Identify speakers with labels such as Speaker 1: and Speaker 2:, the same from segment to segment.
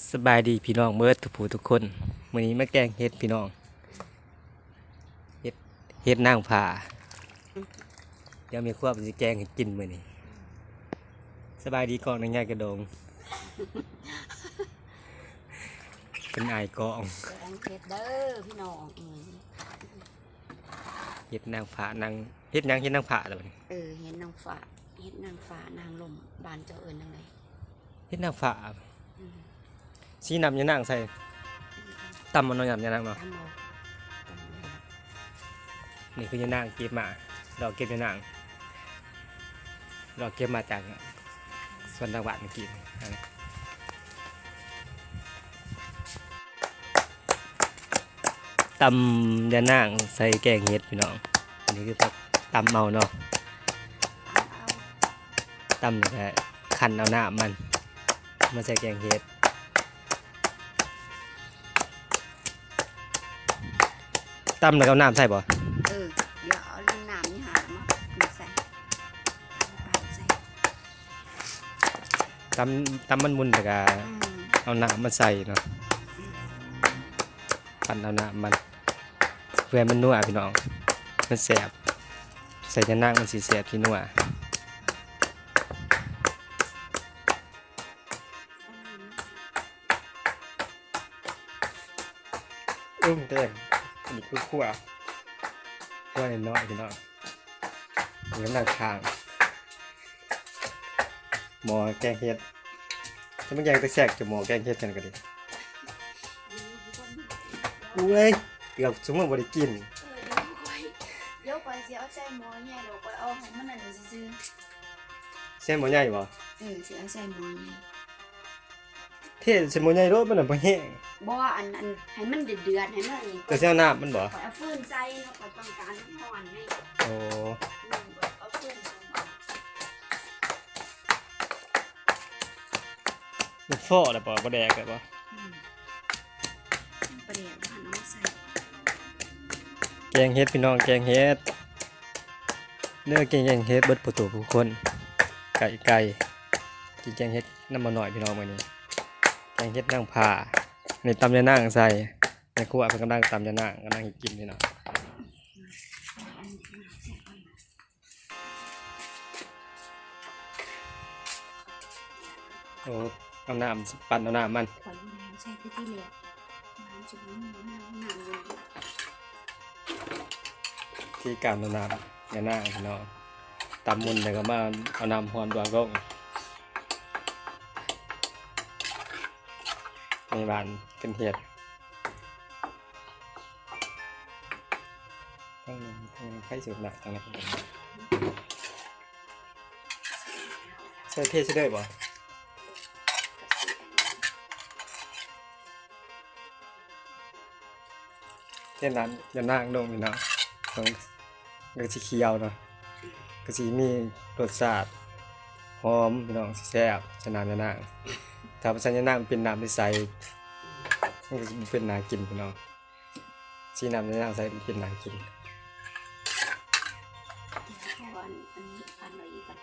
Speaker 1: สบายดีพี่น้องเมิดทุกผู้ทุกคนมื้อนี้มาแกงเฮ็ดพี่น้องเฮ็ดเฮ็ดนางผ่าเดี๋ยวมีครัวผมสิแกงให้กินมื้อนี้สบายดีกองนางยายกระดงเป็นอายกอง
Speaker 2: แกงเผ็ดเด้อพี่น้องอืม
Speaker 1: เฮ็ดนางผ่านางเฮ็ดหยังเฮ็ดนางผ่าแล้วบัดนี้
Speaker 2: เออเห็นนางฟ้าเห็นนางฟ้านางลมบานเจ้าเอิญนางไหน
Speaker 1: เฮ็ดนางผ่า
Speaker 2: อืม
Speaker 1: สีน้ำยานางใส่ตำมันเอาน้ำยานางเนาะ
Speaker 2: ทำเอาทำเอา
Speaker 1: นี่คือยานางเก็บมาดอกเก็บยานางดอกเก็บมาจากสวนตะวันเมื่อกี้อันนี้ตำยานางใส่แกงเห็ดพี่น้องอันนี้คือผักตำเมาเนาะ
Speaker 2: เอา
Speaker 1: ตำแล้วก็คั้นเอาหน้ามันมาใส่แกงเห็ด ตำแล้วก็เอาน้ำใส่บ่
Speaker 2: เออ เดี๋ยวเอาน้ำนี่หามามาใส่เอาใส่
Speaker 1: ตำตำมันมุนแล้วก็
Speaker 2: อืม
Speaker 1: เอาน้ำมาใส่เนาะปั่นเอาน้ำมันเพื่อให้มันนัวพี่น้อง มันแสบใส่จะนั่งมันสีแสบที่นัวอุ้มเดิน อันนี้คือขั่วขั่วน้อยๆพี่น้องมีน้ำหนักทางหมอแกงเห็ดจะไม่แกงตะแสกจะหมอแกงเห็ดกันก็ดีอุ้ยเกือบสมมติบริกิน
Speaker 2: เออเดี๋ยวค่อยเดี๋ยวไปสิเอาใส่หม้อใหญ่เดี๋ยวไปเอาของมันนั่นเดี๋ยวซื้อ
Speaker 1: เส้นหมอใหญ่บ่
Speaker 2: ๆเออสิเอาใส่หม้อใหญ่
Speaker 1: เทศเส้นหมอใหญ่รถมันน่ะบ่แห้ง
Speaker 2: บ่อันอันให้มันเดือดเดือดๆให้มันนี่
Speaker 1: แต่เส้นน้ำมันบ่
Speaker 2: ข่อยเอาฟืนใส่เนาะข่อยต้องการน้ำร้อนไง
Speaker 1: โอ้
Speaker 2: อืมเอาฟืนใส่หม้อ
Speaker 1: มันฟอแล้วบ่บ่แดกแล้วบ่
Speaker 2: อืมประเดี๋ยวหันเอามาใส่
Speaker 1: แกงเฮ็ดพี่น้องแกงเฮ็ดเนื้อแกงเฮ็ดเบิดผู้ตัวผู้คนไก่ไก่กินแกงเฮ็ดน้ำมันหน่อยพี่น้องมื้อนี้แก งเฮ็ดนางผ่านี่ตำยานางใส่ในครัวเพิ่นกำลังตำยานางกำลังกินพี่เน้องโอ้เอาน้ำปั่นเอาน้ำมัน
Speaker 2: ขอรู้แล้วใส่ที่ที่เหลือน้ำจุ่มน้น้ำน้ำเลย
Speaker 1: ที่การเอาน้ำยานางพี่น้องตำมุนแล้วก็มาเอาน้ำฮอนดวงลง ในบ้านเป็นเห็ดต้องต้องไข่สุดหนักจังเลยใส่เทใช่ได้บ่เช่นนั้นอย่านั่งลงพี่น้องต้องก็สีเขียวเนาะก็สีมีรสชาติหอมพี่น้องสิแซ่บฉะนั้นอย่านั่ง ถ้าภาษาอย่านั่งเป็นน้ำที่ใสมันก็สิบ่เป็นนากินพี่น้องสีน้ำอย่านั่งใสเป็นนากิน
Speaker 2: เพราะว่าอันอันนี้อันอะไรอีกอะ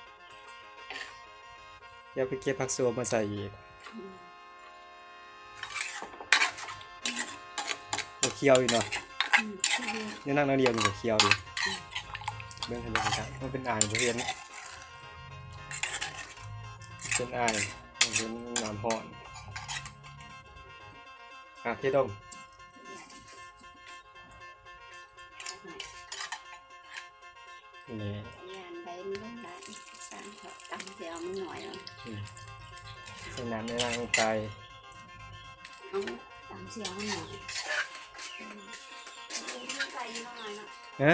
Speaker 1: เดี๋ยวไปเก็บผักสวมมาใส่อีก
Speaker 2: อืม
Speaker 1: บ่เคี่ยวอยู่เนาะ
Speaker 2: อืมที่เหลือ
Speaker 1: อย่านั่งน้อยเดียวนี่ก็เคี่ยวดีเบิ่งให้เบิ่งกันมันเป็นอายบ่เห็นเป็นอายมัน เป็นน้ำร้อนอะพี่ต้มนี่
Speaker 2: ยานไปมันต้องได้สร้างเขาตำเดียวมันหน่อยเนาะ
Speaker 1: ใส่น้ำในร่างลงไป
Speaker 2: เอาตำเสียวมันหน่อยอืมเอาใส่หน่อยเนาะ
Speaker 1: นะ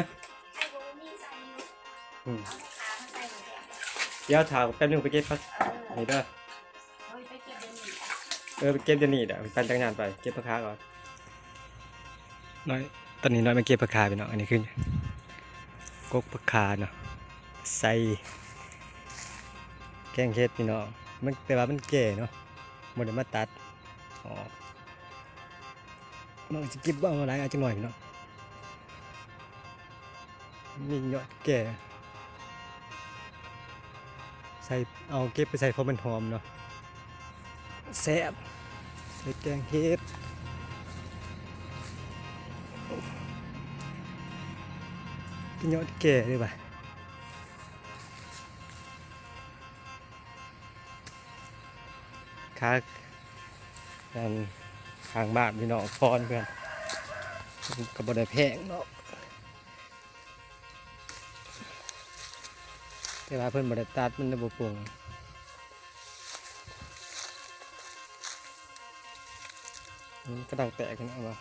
Speaker 2: ไอ้โบนี่ใส่อยู่
Speaker 1: อืม
Speaker 2: เอาขามาใส่ก่อนเดี๋ยว
Speaker 1: เดี๋ยวถามแป๊บนึงไปเก็บผัก
Speaker 2: เออ
Speaker 1: นี่เด้อ
Speaker 2: เเอ
Speaker 1: อเก็บเดี๋ยวนี้เดี๋ยวไปปั่นจักรยานไปเก็บผักคาก่อนน้อยตอนนี้น้อยไมาเก็บผักคาไปเนาะอันนี้คือกกผักคาเนาะใส่แกงเฮ็ดพี่น้องมันแต่ว่ามันแก่เนาะบ่ได้มาตัดออกน้องสิเก็บบ่เอาอะไรอาจักหน่อยพี่น้องมียอดแก่ใส่เอาเก็บไปใส่เพราะมันหอมเนาะ แซ่บใส่แกงเฮ็ดกินยอดแก่ด้วยป่ะค้ากันทางบ้านพี่น้องพรเพื่อนกับบได้แพงเนาะแต่ว่าเพิ่อนบได้ตัดมันได้บ่ปรุง มันกำลังแตกกันเอาวะ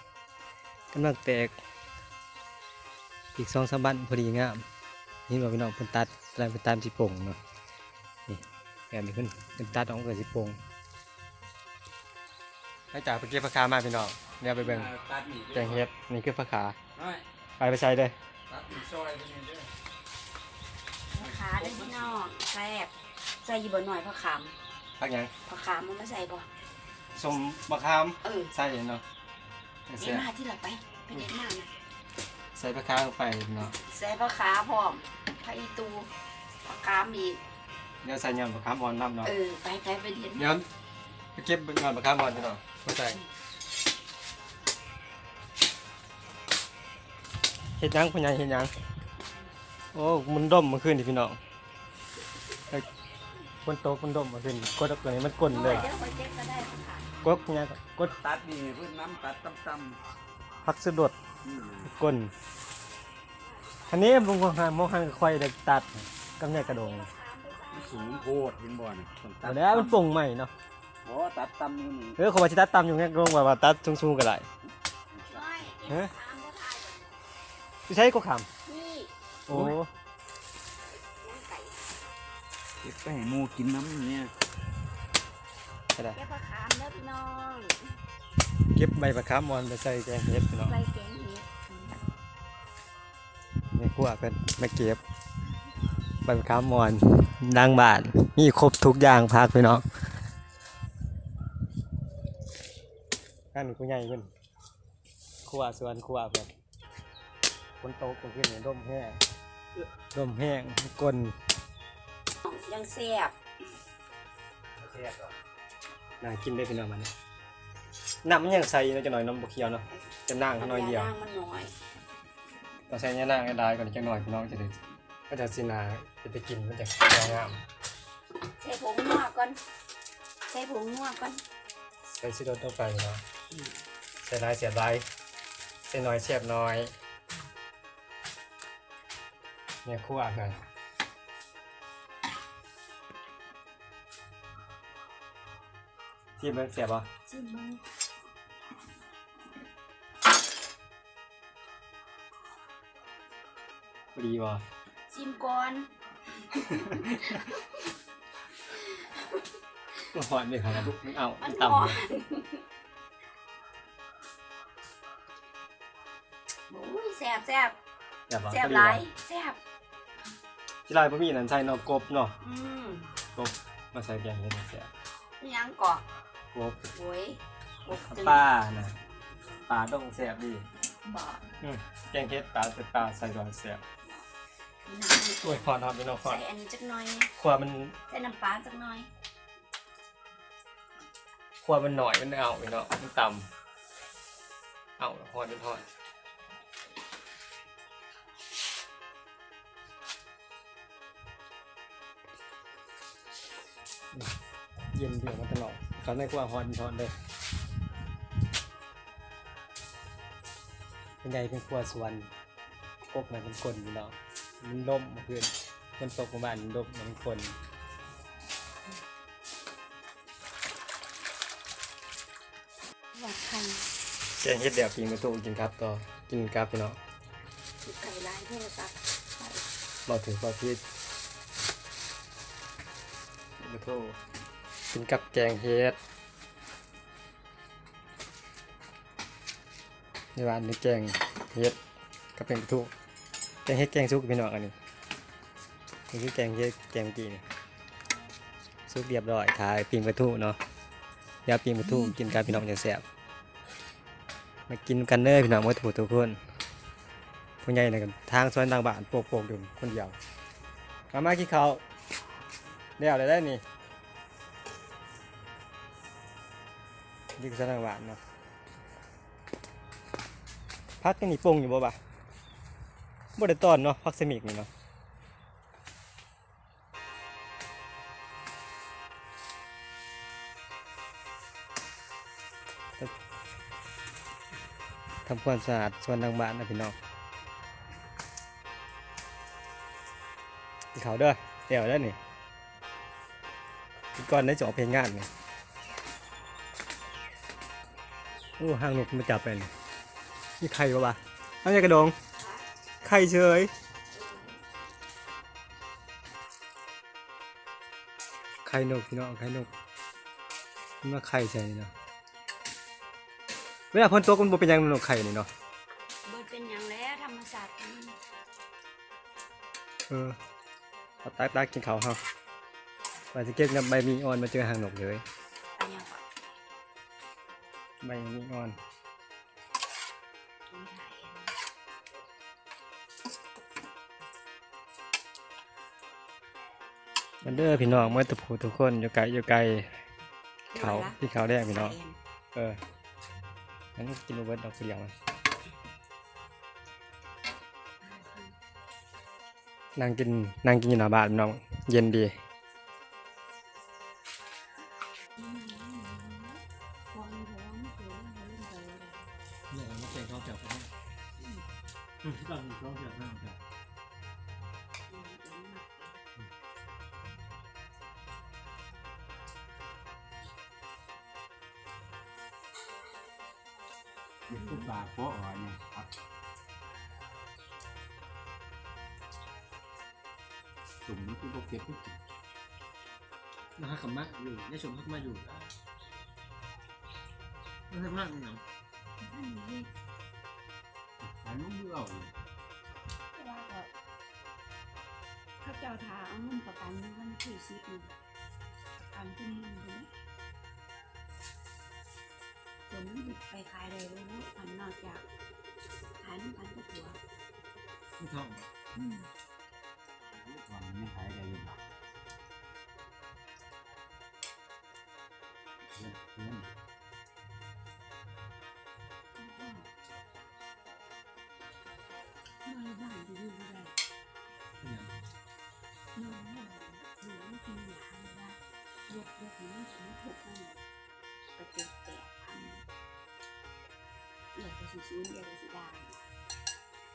Speaker 1: กำลังแตก อีกสองสามบันพอดีงามนี่ว่าพี่น้องเพิ่นตัดกำลังเป็นตามสิโป่งเนาะนี่แบบนี้เพิ่นเป็นตัดออกเกิดสิโป่งหลังจากไปเก็บผักขามาพี่น้องเนี่ยไปเบิ่ง
Speaker 3: ตัดหนี
Speaker 1: แกงเฮ็ดนี่คือผักขา
Speaker 3: น้อย
Speaker 1: ไปไปใส่เลย
Speaker 3: ตัดหนีซอยตรงนี้เด้อ
Speaker 2: ขาได้พี่น้องแซ่บใส่อยู่บนหน่อยผักขาม
Speaker 1: ผักหยัง
Speaker 2: ผักขามมันไม่ใส่บ่
Speaker 1: สมมะขาม
Speaker 2: เออ
Speaker 1: ใส่เนาะ
Speaker 2: เด็
Speaker 1: ใส่
Speaker 2: ดมาที่ละไป ไปเด็ดมานะ
Speaker 1: ใส่ผักขาลงไปเนาะ
Speaker 2: ใส่ผักขาพร้อมผักอีตูผักขามอีก
Speaker 1: เดี๋ยวใส่ยำผักขามอ่อนน้ำเนาะ
Speaker 2: เออ ไปไปไปเด็ด
Speaker 1: เดี๋ยวไปเก็บยำผักขามอ่อนพี่น้องเข้าใจเฮ็ดหยังพ่อใหญ่เฮ็ดหยังโอ้มันดมเมื่อคืนนี่พี่น้องเอ้ยมันโตกมันดมเมื่อคืนกดออกตัวนี้มันกลนเลย
Speaker 2: เดี๋ยวไปเก็บก็ได้ผักขา ม
Speaker 1: กดเนี่ยกด
Speaker 3: ตัดนี่เพื่อนน้ำตัดต่ำ
Speaker 1: พักสะดด
Speaker 3: ๆนี่นะ
Speaker 1: กลอันนี้ลุงมองหันมองหันค่อยได้ตัดกำเนิดกระดง
Speaker 3: มันสูงโพดเห็นบ่น่ะต้องตัด
Speaker 1: แล้วมันปรุงใหม่เนาะ
Speaker 3: โอ้ตัดต่ำนี่นี่
Speaker 1: เออเขาว่าสิตัดตามอยู่แค่ลงว่าว่าตัดสูงๆก็ได้
Speaker 2: น้อย
Speaker 1: ฮะ
Speaker 2: ขามได้ทาย
Speaker 1: สิใช้ก็ขำ
Speaker 2: นี่
Speaker 1: โอ้
Speaker 2: ยังไก่
Speaker 3: เก็บไปให้หมูกินน้ำเนี่ย
Speaker 1: ก็ได้
Speaker 2: เก็บผักขามแล้วพี่น้อง
Speaker 1: เก็บใบมะขามมอนไปใส่แกงเห็ดพี่น้อง
Speaker 2: ใส่แกงเห็ด
Speaker 1: ในครัวเพิ่นมาเก็บใบมะขามมอนดังบานมีครบทุกอย่างพักพี่น้องอันกูใหญ่เพิ่นครัวสวนครัวเพิ่นคนโตกขึ้นเนี่ยร่มแห้งร่มแห้งก้น
Speaker 2: ยังแซ่บ
Speaker 1: น่ากินได้พี่น้องมันน้ำมันยังใส่เนาะจะหน่อยน้ำบกเคียวเนาะจะนั่งเขาน้อยเดียวา
Speaker 2: งมันน้อย
Speaker 1: ต้องใส่เนี่ยนั่งให้ได้ก่อนจะหน่อยพี่น้องจะได้ก็จะสินาจะไปกินมันจะงาม
Speaker 2: ใส่ผงนัวก่อนใส่ผงนัวก่อน
Speaker 1: ใส่ซิโดต้องไปเนาะใส่ลายเสียบลายใส่น้อยเสียบน้อยเนี่ยคั่วกัน ที่มันเสียบป่ะ
Speaker 2: จิ้มมึง
Speaker 1: ดีป่ะ
Speaker 2: จิ้มก่อน
Speaker 1: หอนไม่ครับมึงเอา
Speaker 2: มัน
Speaker 1: ต่ำ
Speaker 2: หอ
Speaker 1: เล
Speaker 2: ม
Speaker 1: ย
Speaker 2: โอ้ยแซ่บแซ่บ
Speaker 1: อย่าบอก
Speaker 2: แซ่บ
Speaker 1: ก็ดี
Speaker 2: หลา
Speaker 1: ว่ะ
Speaker 2: ยแซ่บ
Speaker 1: ที่ไรพ่มีนั่นใส่เนาะกบเนาะ
Speaker 2: อืม
Speaker 1: กบมาใส่แกงเห็ดเสีย
Speaker 2: นี่ยังกอก
Speaker 1: กบ
Speaker 2: โอ้ยกบจึง
Speaker 1: ป้านะปลาดงแสบดี
Speaker 2: บอก
Speaker 1: อืมแกงเห็ดปลาใส่ปลาใส่ดองแสบ
Speaker 2: น้ำนี่
Speaker 1: โอ้ยพอทำพี่น้องพอ
Speaker 2: ใส่อันนี้จักหน่อย
Speaker 1: ขวามัน
Speaker 2: ใส่น้ำปลาจักหน่อย
Speaker 1: ขวามันหน่อยมันเอาพี่น้องมันต่ำเอาทอดเป็นทอดเย็นเดือดมาตลอด เขาในกว่าฮอนทอดเลยเป็นไงเป็นครัวสวนกบมันเป็นคนพี่น้องมันล่มเมื่อคืนมันตกประมาณล่มมันเป็นคน
Speaker 2: หวานไข่
Speaker 1: แกงเฮ็ดเดี๋ยวปีนประตูกินครับต่อกินครับพี่น้อง
Speaker 2: ไก่ลายโทรศัพท์ใส่
Speaker 1: บอกถึงบอกพีดประตู กินกับแกงเฮ็ดในวันนี้แกงเฮ็ดกับเป็นประตูแกงเฮ็ดแกงซุกพี่น้องอันนี้นี่คือแกงเฮ็ดแกงกีนี่ซุปเรียบร้อยทายปีนประตูเนาะยวปีนประตูกินกับพี่น้องจะแซ่บมากินกันเด้อพี่น้องมาถูกทุกคนผู้ใหญ่นะกันทางซอยต่างบ้านโปกโปกอยู่คนเดียวมามากินข้าวเดี๋ยวได้ได้นี่ นี่คือสนางหวานเนาะพักกันนี่ปงอยู่บ่บ่ะบ่ได้ตอนเนาะพักเซมิกนี่เนาะทำความสะอาดส่วนทางบ้านนะพี่น้องกินข้าวเด้อเดี๋ยวแล้วนี่กินก่อนได้จะอเพลงงานนี่ โอ้ห้างนกมาจับไปเลยนี่ไข่ปะวะอาอย่ากระดอง ไข่เฉย ไข่นกพี่น้องไข่นกมันมาไข่ใส่เนาะเวลาพ้นตัวมันบ่เป็นยังนกไข่นี่เนาะ
Speaker 2: เบิดเป็นอย่างแล้วธรรมศาสตร์
Speaker 1: เออเอาตักตักกินข้าวเฮาว่าสิเก็บกับใบมีอ่อนมาเจอหางนกเลย
Speaker 2: อันยังก็
Speaker 1: ใบมีอ่อน
Speaker 2: ต้องถ่ายอันนี้
Speaker 1: มันเด้อพี่น้องเมื่อทุกผู้ทุกคนอยู่ไกลอยู่ไกลเขาที่เขาแดงพี่น้อง
Speaker 2: ถ่ายอัน
Speaker 1: เอองั้นกินโรเบิร์ตดอกเดียวมันนั่งกินนั่งกินอยู่หน้าบ้านพี่น้อง เย็นดี
Speaker 2: เป็
Speaker 3: นตุ๊
Speaker 2: ก
Speaker 4: ตาโป๊ะอะไรเนี่ยครับสุ่มนี่คือพวกเก็บพวกกิน
Speaker 3: มาหักกับมะอยู่ได้ชมหักมาอยู่แล้วไม่ใช่มากเนาะ
Speaker 2: อันนี้
Speaker 4: อันนู้นมือเอาเลย
Speaker 2: เวลาก็เขาเจ้าทาเอาเงินประกันในวันที่สิบนี่ประกันขึ้นเงินไปนะส่วนไปขายเลยเลยนะอันนอกจากขายน้ำกันก็ตัว
Speaker 3: ไม่ท้อง
Speaker 2: อืม
Speaker 4: วันนี้ขายอะไรอยู่บ้างเพื่อนเพื่อน
Speaker 2: นอนบ้านดีๆไม่ได้
Speaker 3: เป็นอย่าง
Speaker 2: นอนบ้านหนูไม่กินยาเลยนะยกยกนี้ฉันถูกนั่นก อียกระสิซูนเอียกระสิดา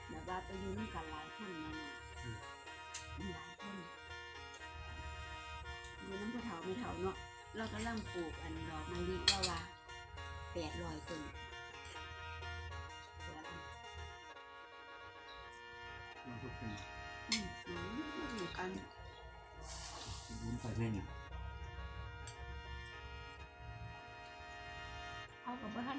Speaker 2: แบบว่าไปอยืนกันหลายคนนั่นะหลายคนอยู่น้ำกระเถาไม่เถาเนาะเรากำลังปลูกอันดอกมะลิแล้วว่าแปดร้อยต้นเดี๋ยวนะ
Speaker 4: มันก็เป็น
Speaker 2: อืมอืมอยู่กัน
Speaker 4: วุ้นใส่เส้นอย
Speaker 2: เขากับบ้านนี้